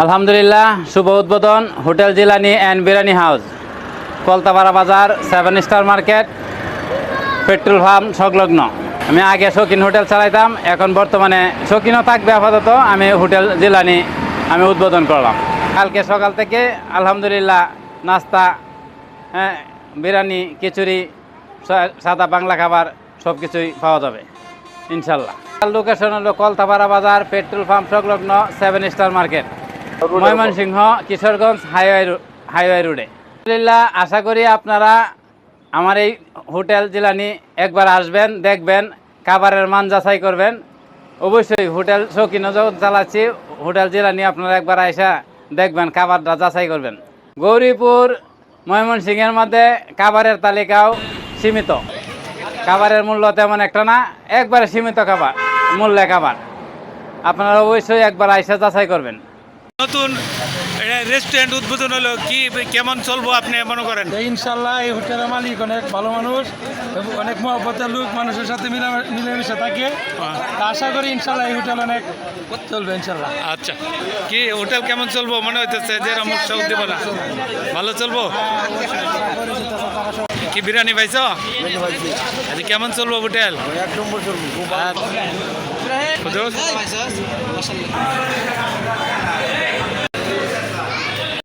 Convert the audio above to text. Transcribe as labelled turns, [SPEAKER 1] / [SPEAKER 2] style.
[SPEAKER 1] আলহামদুলিল্লাহ, শুভ উদ্বোধন, hotel Jilani and biryani house. Koltapara বাজার seven star market petrol pump সংলগ্ন। আমি আগে শৌখিন হোটেল চালাইতাম, এখন বর্তমানে শৌখিনও থাকবে আপাতত। আমি হোটেল জিলানি, আমি উদ্বোধন করলাম। কালকে সকাল থেকে আলহামদুলিল্লাহ, নাস্তা হ্যাঁ বিরিয়ানি, খিচুড়ি সাদা বাংলা খাবার সব কিছুই পাওয়া যাবে, ইনশাল্লাহ। লোকেশন হলো কলতাপাড়া বাজার, পেট্রোল পাম্প সংলগ্ন seven star market Mymensingh, Kishoreganj highway highway রোডে আলহামদুলিল্লাহ, আশা করি আপনারা আমার এই হোটেল জিলানি একবার আসবেন, দেখবেন, খাবারের মান যাচাই করবেন। অবশ্যই হোটেল শৌখিন চালাচ্ছি হোটেল জিলানি আপনারা একবার আইসা দেখবেন, খাবারটা যাচাই করবেন। গৌরীপুর, ময়মনসিংহের মধ্যে খাবারের তালিকাও সীমিত। খাবারের মূল্য তেমন একটা না, একবারে সীমিত খাবার, মূল্যে খাবার। আপনারা অবশ্যই একবার আইসা যাচাই করবেন।
[SPEAKER 2] নতুন রেস্টুরেন্ট উদ্বোধন হলো কি কেমন চলবো আপনি মনে করেন
[SPEAKER 3] ইনশাল্লাহ এই হোটেলের মালিক অনেক ভালো মানুষ এবং অনেক মহব্বতের লোক মানুষের সাথে মিলা- মিলেমিশে থাকে তা আশা করি ইনশাল্লাহ এই হোটেল অনেক চলবে ইনশাল্লাহ
[SPEAKER 2] আচ্ছা কি হোটেল কেমন চলবো মনে হইতেছে যে উৎসব উদ্দীপনা ভালো চলবো কি বিরিয়ানি পাইছ আচ্ছা কেমন চলবো হোটেল এক নম্বর চলবো